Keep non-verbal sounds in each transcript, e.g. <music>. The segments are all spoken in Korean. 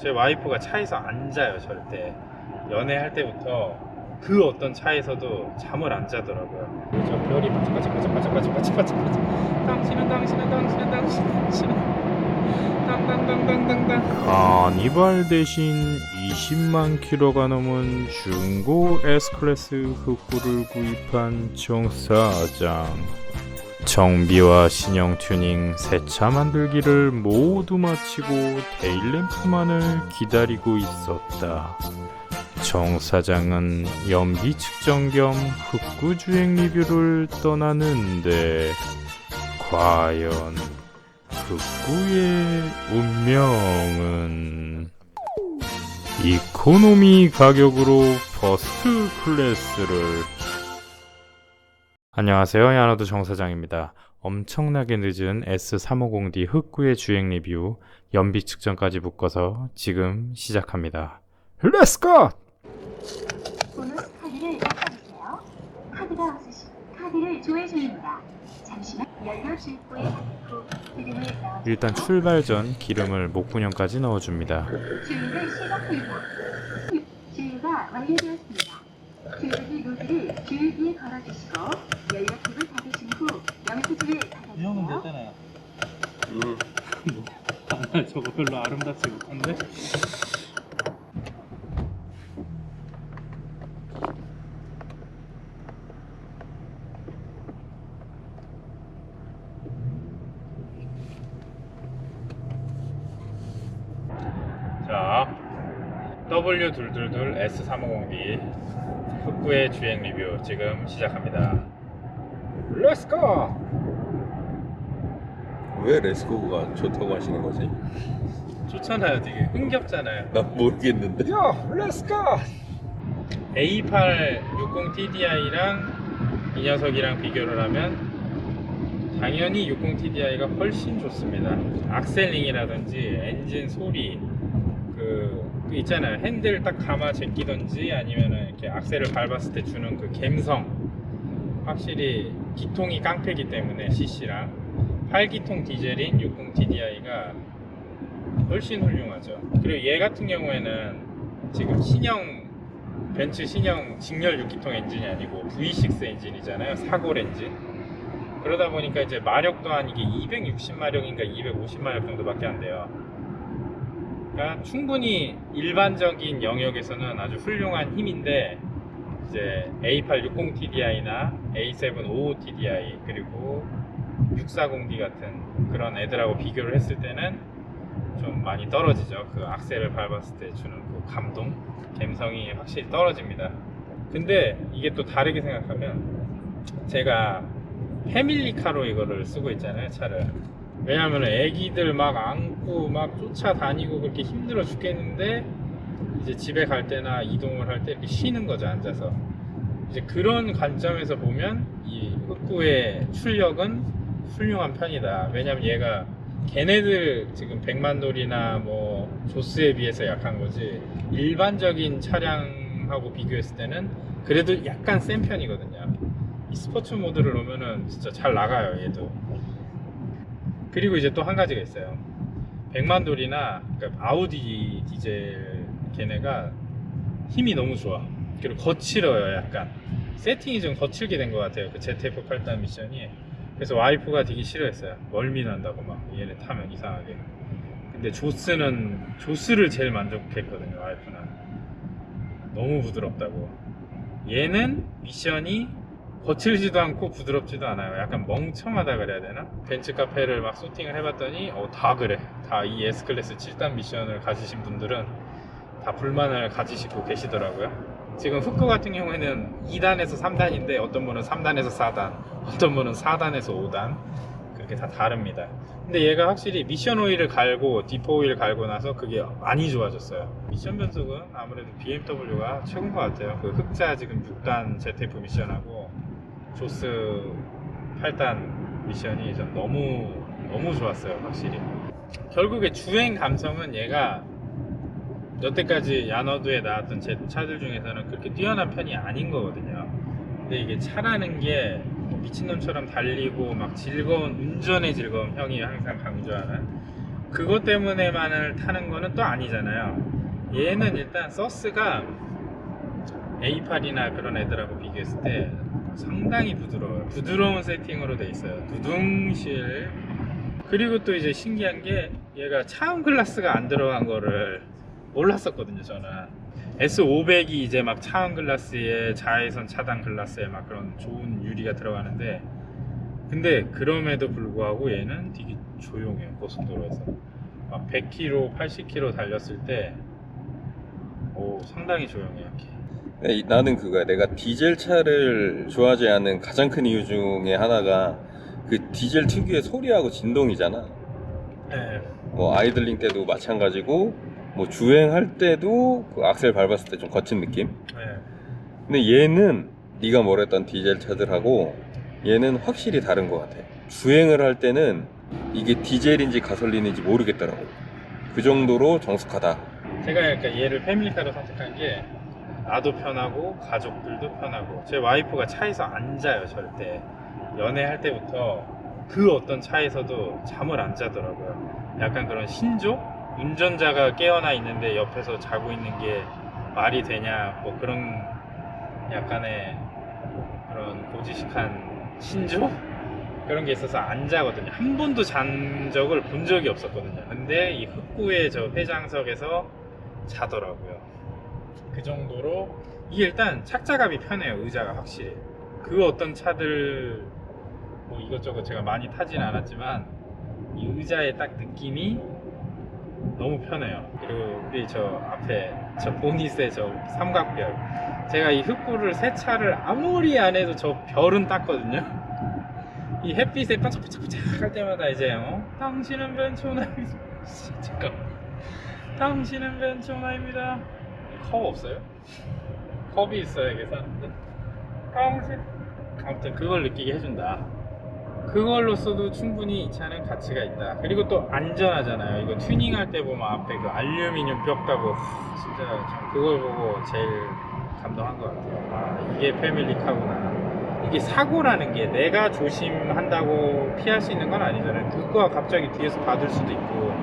제 와이프가 차에서 안 자요 절대. 연애할 때부터 그 어떤 차에서도 잠을 안 자더라고요. 저 별이 반짝반짝반짝반짝반짝반짝반짝 당신은 당신은 당신은 당신 당신은 땅땅땅땅땅땅 카니발 대신 20만 킬로가 넘은 중고 S클래스 흑구를 구입한 정 사장. 정비와 신형 튜닝, 세차 만들기를 모두 마치고 테일램프만을 기다리고 있었다. 정 사장은 연비 측정 겸 흑구 주행 리뷰를 떠나는데 과연 흑구의 운명은 이코노미 가격으로 퍼스트 클래스를 안녕하세요 야나도 정사장입니다 엄청나게 늦은 S350D 흑구의 주행 리뷰 연비 측정까지 묶어서 지금 시작합니다 렛츠고! 보너스 카드를 닦아주세요. 카드가 없으시 카드를 조회 중입니다. 잠시만 연료 주입구에 후 기름을 넣어 일단 출발 전 기름을 목분형까지 넣어줍니다 주유를 시작합니다. 주유가 완료되었습니다. 주유기 노즐을 주유기에 걸어주시고 연료캡을 닫으신 후 연필을 이 형은 닫아주세요. 됐잖아요 뭐, 아, 저거 별로 아름답지 못한데? 자, W222 S350D 흑구의 주행 리뷰 지금 시작합니다. 렛츠고! 왜 레스코가 좋다고 하시는 거지? 좋잖아요, 되게 흥겹잖아요. 난 모르겠는데. 야, 렛츠고! A860 TDI랑 이 녀석이랑 비교를 하면 당연히 60 TDI가 훨씬 좋습니다. 악셀링이라든지 엔진 소리 그, 그 있잖아요. 핸들 딱 감아 제끼던지 아니면은 이렇게 악셀을 밟았을 때 주는 그 감성 확실히 기통이 깡패기 때문에 CC랑 8기통 디젤인 60 TDI가 훨씬 훌륭하죠. 그리고 얘 같은 경우에는 지금 신형 벤츠 신형 직렬 6기통 엔진이 아니고 V6 엔진이잖아요. 사골 엔진. 그러다 보니까 이제 마력 또한 이게 260마력인가 250마력 정도밖에 안 돼요. 그러니까 충분히 일반적인 영역에서는 아주 훌륭한 힘인데 이제 A860 TDI나 A7 55 TDI 그리고 640D 같은 그런 애들하고 비교를 했을 때는 좀 많이 떨어지죠. 그 악셀을 밟았을 때 주는 그 감동, 감성이 확실히 떨어집니다. 근데 이게 또 다르게 생각하면 제가 패밀리카로 이거를 쓰고 있잖아요, 차를. 왜냐면 애기들 막 안고 막 쫓아다니고 그렇게 힘들어 죽겠는데 이제 집에 갈 때나 이동을 할 때 이렇게 쉬는 거죠, 앉아서. 이제 그런 관점에서 보면 이 흑구의 출력은 훌륭한 편이다. 왜냐면 얘가 걔네들 지금 백만돌이나 뭐 조스에 비해서 약한 거지 일반적인 차량하고 비교했을 때는 그래도 약간 센 편이거든요. 이 스포츠 모드를 놓으면은 진짜 잘 나가요 얘도. 그리고 이제 또 한 가지가 있어요. 백만돌이나 그러니까 아우디 디젤 걔네가 힘이 너무 좋아. 그리고 거칠어요 약간. 세팅이 좀 거칠게 된 것 같아요. 그 ZF 8단 미션이. 그래서 와이프가 되게 싫어했어요. 멀미 난다고 막 얘네 타면 이상하게. 근데 조스는 조스를 제일 만족했거든요. 와이프는 너무 부드럽다고. 얘는 미션이 거칠지도 않고 부드럽지도 않아요. 약간 멍청하다 그래야 되나? 벤츠 카페를 막 소팅을 해봤더니 어, 다 그래. 다 이 S 클래스 7단 미션을 가지신 분들은 다 불만을 가지시고 계시더라고요. 지금 흑구 같은 경우에는 2단에서 3단인데 어떤 분은 3단에서 4단, 어떤 분은 4단에서 5단 그렇게 다 다릅니다. 근데 얘가 확실히 미션 오일을 갈고 디포 오일 갈고 나서 그게 많이 좋아졌어요. 미션 변속은 아무래도 BMW가 최고인 것 같아요. 그 흑자 지금 6단 ZF 미션하고 조스 8단 미션이 좀 너무 너무 좋았어요, 확실히. 결국에 주행 감성은 얘가 여태까지 야너드에 나왔던 제 차들 중에서는 그렇게 뛰어난 편이 아닌 거거든요. 근데 이게 차라는 게뭐 미친놈처럼 달리고 막 즐거운 운전의 즐거움 형이 항상 강조하는 그것 때문에만을 타는 거는 또 아니잖아요. 얘는 일단 서스가 A8이나 그런 애들하고 비교했을 때 상당히 부드러워요. 부드러운 세팅으로 돼 있어요. 두둥실. 그리고 또 이제 신기한 게 얘가 차음 글라스가 안 들어간 거를 몰랐었거든요, 저는. S500이 이제 막 차음 글라스에 자외선 차단 글라스에 막 그런 좋은 유리가 들어가는데 근데 그럼에도 불구하고 얘는 되게 조용해요 고속도로에서 막 100km, 80km 달렸을 때 오, 상당히 조용해요. 네, 이- 나는 그거야. 내가 디젤 차를 좋아하지 않는 가장 큰 이유 중에 하나가 그 디젤 특유의 소리하고 진동이잖아. 네. 뭐 아이들링 때도 마찬가지고 뭐 주행할 때도 그 악셀 밟았을 때 좀 거친 느낌. 네. 근데 얘는 네가 말했던 디젤 차들하고 얘는 확실히 다른 것 같아. 주행을 할 때는 이게 디젤인지 가솔린인지 모르겠더라고. 그 정도로 정숙하다. 제가 그러니까 얘를 패밀리카로 선택한 게 나도 편하고 가족들도 편하고 제 와이프가 차에서 안 자요 절대 연애할 때부터 그 어떤 차에서도 잠을 안 자더라고요 약간 그런 신조 운전자가 깨어나 있는데 옆에서 자고 있는 게 말이 되냐 뭐 그런 약간의 그런 고지식한 신조 그런 게 있어서 안 자거든요. 한 번도 잔 적을 본 적이 없었거든요. 근데 이 흑구의 저 회장석에서 자더라고요. 그 정도로 이게 일단 착자감이 편해요. 의자가 확실히. 그 어떤 차들 뭐 이것저것 제가 많이 타진 않았지만 이 의자의 딱 느낌이 너무 편해요. 그리고 우리 저 앞에 저 보닛의 저 삼각별 제가 이 흑구를 새 차를 아무리 안 해도 저 별은 땄거든요. <laughs> 이 햇빛에 반짝반짝반짝 할 때마다 이제 어? 당신은 벤초나입니다. <laughs> 잠깐. 당신은 벤초나입니다. 컵 없어요? 컵이 있어야 이게 사는데. 당신. 아무튼 그걸 느끼게 해준다. 그걸로써도 충분히 이 차는 가치가 있다. 그리고 또 안전하잖아요. 이거 튜닝할 때 보면 앞에 그 알루미늄 벽 따고 진짜 전 그걸 보고 제일 감동한 것 같아요. 아 이게 패밀리카구나. 이게 사고라는 게 내가 조심한다고 피할 수 있는 건 아니잖아요. 누가 갑자기 뒤에서 받을 수도 있고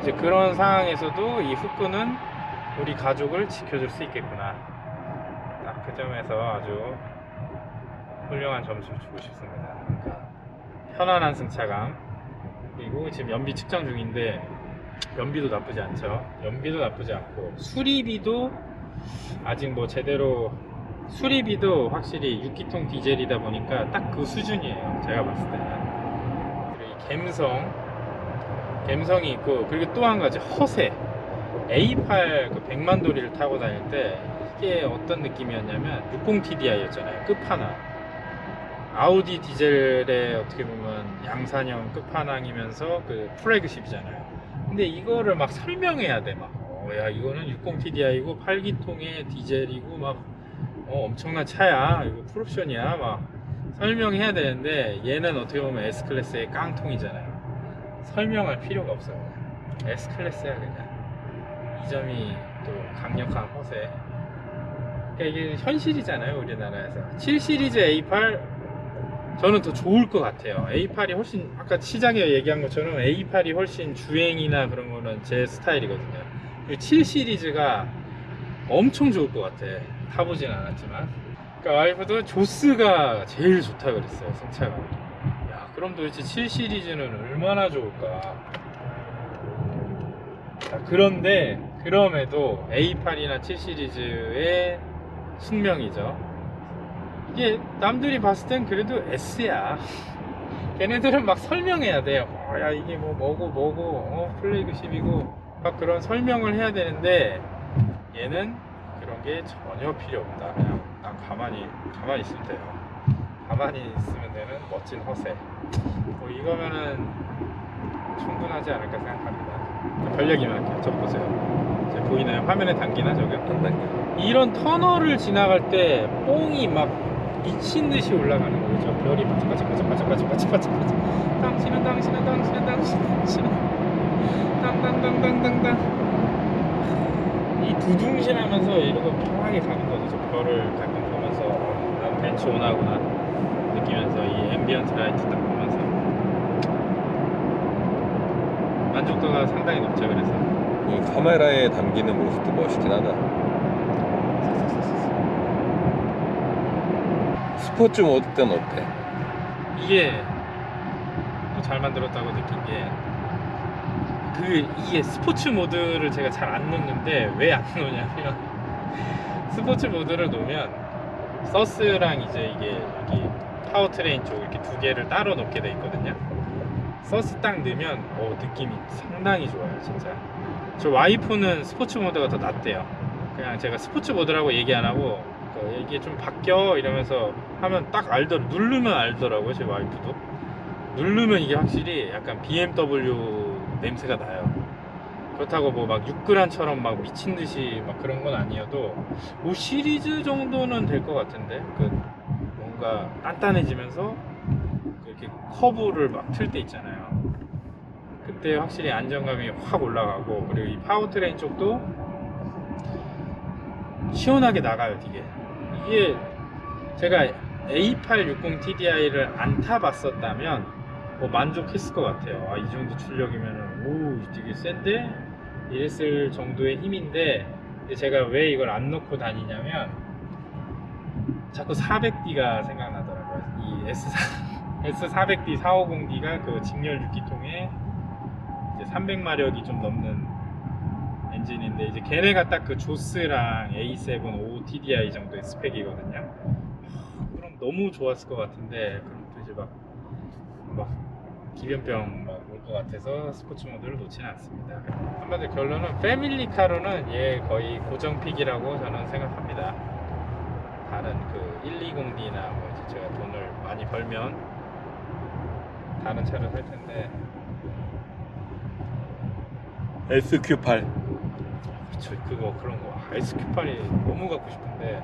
이제 그런 상황에서도 이 후크는 우리 가족을 지켜줄 수 있겠구나. 딱 그 점에서 아주 훌륭한 점수를 주고 싶습니다. 편안한 승차감 그리고 지금 연비 측정 중인데 연비도 나쁘지 않죠. 연비도 나쁘지 않고 수리비도 아직 뭐 제대로 수리비도 확실히 6기통 디젤이다 보니까 딱 그 수준이에요. 제가 봤을 때는. 이 감성, 감성이 있고 그리고 또 한 가지 허세. A8 그 100만 도리를 타고 다닐 때 이게 어떤 느낌이었냐면 60TDI였잖아요. 끝판왕. 아우디 디젤의 어떻게 보면 양산형 끝판왕이면서 그 플래그십이잖아요. 근데 이거를 막 설명해야 돼. 막, 어, 야, 이거는 60TDI고 8기통의 디젤이고 막 어, 엄청난 차야. 이거 풀옵션이야. 막 설명해야 되는데 얘는 어떻게 보면 S 클래스의 깡통이잖아요. 설명할 필요가 없어요. S 클래스야 그냥. 이 점이 또 강력한 허세. 그러니까 이게 현실이잖아요 우리나라에서. 7 시리즈 A8 저는 더 좋을 것 같아요. A8이 훨씬 아까 시장에 얘기한 것처럼 A8이 훨씬 주행이나 그런 거는 제 스타일이거든요. 7 시리즈가 엄청 좋을 것 같아. 타보진 않았지만. 그러니까 와이프도 조스가 제일 좋다 그랬어요. 승차감이. 야, 그럼 도대체 7 시리즈는 얼마나 좋을까? 자, 그런데 그럼에도 A8이나 7 시리즈의 숙명이죠. 이게 남들이 봤을 땐 그래도 S야. 걔네들은 막 설명해야 돼요. 어, 야 이게 뭐 뭐고 뭐고 어, 플래그십이고 막 그런 설명을 해야 되는데 얘는 그런 게 전혀 필요 없다. 그냥 난 가만히 가만히 있으면 돼요. 가만히 있으면 되는 멋진 허세. 뭐 이거면은 충분하지 않을까 생각합니다. 전략이만 할게요. 저 보세요. 저 보이나요? 화면에 담기나 저게? 안 당겨. 이런 터널을 지나갈 때 뽕이 막 미친 듯이 올라가는 거죠. 저 별이 반짝반짝반짝반짝반짝반짝. 당신은 당신은 당신은 당신은 당신은 땅땅땅땅땅땅. 이 두둥실하면서 이러고 편하게 가는 거죠. 저 별을 가끔 보면서 어, 난 벤츠 오나구나 느끼면서 이 앰비언트 라이트 딱 보면서 만족도가 상당히 높죠. 그래서 이 카메라에 담기는 모습도 멋있긴 하다. 스포츠 모드 때는 어때? 이게 또 잘 만들었다고 느낀 게 그 이게 스포츠 모드를 제가 잘 안 넣는데 왜 안 넣냐면 <laughs> 스포츠 모드를 놓으면 서스랑 이제 이게 여기 파워트레인 쪽 이렇게 두 개를 따로 놓게 돼 있거든요. 서스 딱 넣으면 어, 느낌이 상당히 좋아요, 진짜. 저 와이프는 스포츠 모드가 더 낫대요. 그냥 제가 스포츠 모드라고 얘기 안 하고 그 이게 좀 바뀌어 이러면서 하면 딱 알더라. 누르면 알더라고요, 제 와이프도. 누르면 이게 확실히 약간 BMW 냄새가 나요. 그렇다고 뭐 막 6그란처럼 막 미친 듯이 막 그런 건 아니어도 5 시리즈 정도는 될 것 같은데 그 뭔가 단단해지면서 이렇게 커브를 막 틀 때 있잖아요. 그때 확실히 안정감이 확 올라가고 그리고 이 파워트레인 쪽도 시원하게 나가요 이게 이게 제가 A860 TDI를 안 타봤었다면 뭐 만족했을 것 같아요. 아 이 정도 출력이면은 오 되게 센데? 이랬을 정도의 힘인데 제가 왜 이걸 안 놓고 다니냐면 자꾸 400D가 생각나더라고요. 이 S4 S400D 450D가 그 직렬 6기통에 이제 300마력이 좀 넘는 엔진인데 이제 걔네가 딱 그 조스랑 A7 5 TDI 정도의 스펙이거든요. 하, 그럼 너무 좋았을 것 같은데 그럼 또 이제 막, 막 기변병 막 올 것 같아서 스포츠 모드를 놓지는 않습니다. 한마디로 결론은 패밀리카로는 얘 거의 고정픽이라고 저는 생각합니다. 다른 그 120D나 뭐 이제 제가 돈을 많이 벌면 다른 차를 살 텐데 SQ8 그쵸 그거 그런 거 SQ8이 너무 갖고 싶은데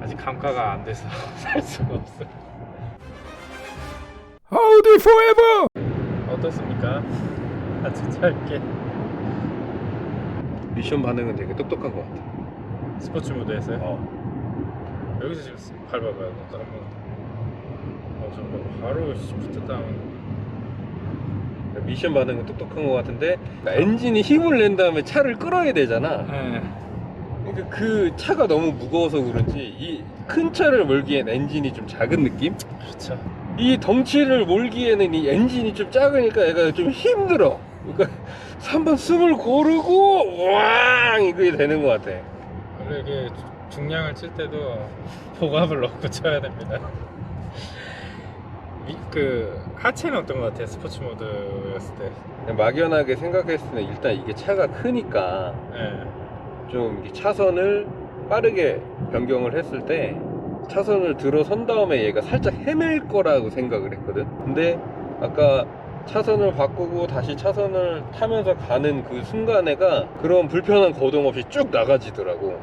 아직 감가가 안 돼서 <laughs> 살 수가 없어. 아우디 포에버! 어떻습니까? 아주 짧게 미션 반응은 되게 똑똑한 것 같아. 스포츠 모드에서요. 어. 여기서 지금 밟아봐요. 다른 거. 어 잠깐 바로 시프트 다운. 미션 반응은 똑똑한 것 같은데 엔진이 힘을 낸 다음에 차를 끌어야 되잖아. 네. 그러니까 그 차가 너무 무거워서 그런지 이 큰 차를 몰기엔 엔진이 좀 작은 느낌? 그렇죠. 이 덩치를 몰기에는 이 엔진이 좀 작으니까 얘가 좀 힘들어. 그러니까 <laughs> 3번 숨을 고르고 왕 이게 되는 것 같아. 원래 이게 주- 중량을 칠 때도 복압을 넣고 쳐야 됩니다. 이- 그 하체는 어떤 것 같아요? 스포츠 모드였을 때. 그냥 막연하게 생각했을 때 일단 이게 차가 크니까 네. 좀 이렇게 차선을 빠르게 변경을 했을 때 차선을 들어선 다음에 얘가 살짝 헤맬 거라고 생각을 했거든. 근데 아까 차선을 바꾸고 다시 차선을 타면서 가는 그 순간에가 그런 불편한 거동 없이 쭉 나가지더라고.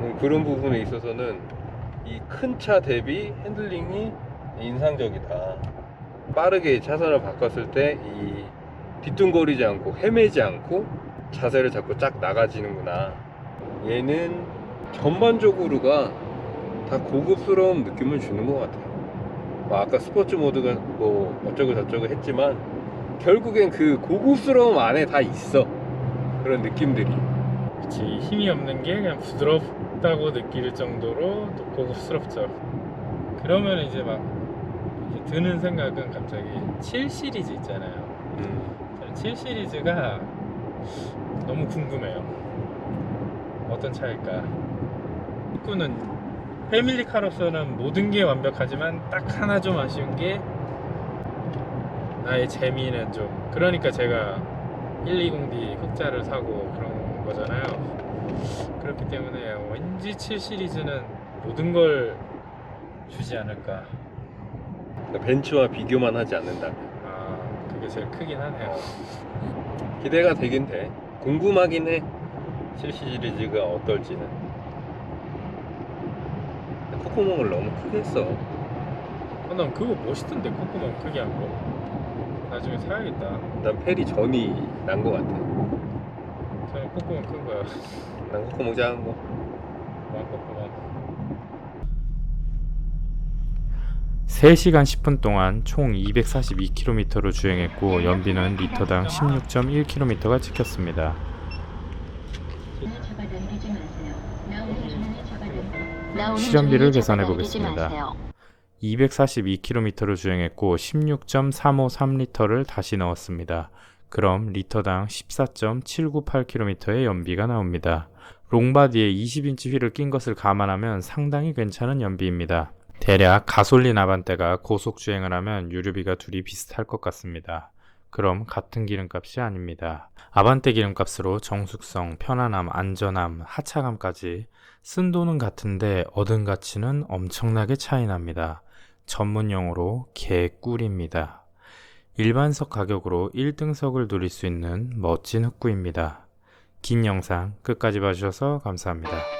음, 그런 부분에 있어서는 이 큰 차 대비 핸들링이 인상적이다. 빠르게 차선을 바꿨을 때 이 뒤뚱거리지 않고 헤매지 않고 자세를 잡고 쫙 나가지는구나. 얘는 전반적으로가 다 고급스러운 느낌을 주는 것 같아요. 뭐 아까 스포츠 모드가 뭐 어쩌고 저쩌고 했지만 결국엔 그 고급스러움 안에 다 있어. 그런 느낌들이. 그치 힘이 없는 게 그냥 부드럽다고 느낄 정도로 또 고급스럽죠. 그러면 이제 막 드는 생각은 갑자기 7 시리즈 있잖아요. 음. 저는 7 시리즈가 너무 궁금해요. 어떤 차일까? 축구는 패밀리카로서는 모든 게 완벽하지만 딱 하나 좀 아쉬운 게 나의 재미는 좀 그러니까 제가 120D 흑자를 사고 그런 거잖아요. 그렇기 때문에 왠지 7 시리즈는 모든 걸 주지 않을까. 그러니까 벤츠와 비교만 하지 않는다. 아, 그게 제일 크긴 하네요. 기대가 되긴 돼. 궁금하긴 해. 7 시리즈가 어떨지는. 콧구멍을 너무 크게 했어. 어, 난 그거 멋있던데 콧구멍 크게 한 거. 나중에 사야겠다. 난 페리 전이 난것 같아. 저는 콧구멍 큰 거야. 난 콧구멍 작은 거. 왕 콧구멍. 3시간 10분 동안 총 242km를 주행했고 연비는 리터당 16.1km가 찍혔습니다. 실험비를 계산해 보겠습니다. 242km를 주행했고 16.353리터를 다시 넣었습니다. 그럼 리터당 14.798km의 연비가 나옵니다. 롱바디에 20인치 휠을 낀 것을 감안하면 상당히 괜찮은 연비입니다. 대략 가솔린 아반떼가 고속 주행을 하면 유류비가 둘이 비슷할 것 같습니다. 그럼 같은 기름값이 아닙니다. 아반떼 기름값으로 정숙성, 편안함, 안전함, 하차감까지 쓴 돈은 같은데 얻은 가치는 엄청나게 차이납니다. 전문 용어로 개꿀입니다. 일반석 가격으로 1등석을 누릴 수 있는 멋진 흑구입니다. 긴 영상 끝까지 봐주셔서 감사합니다.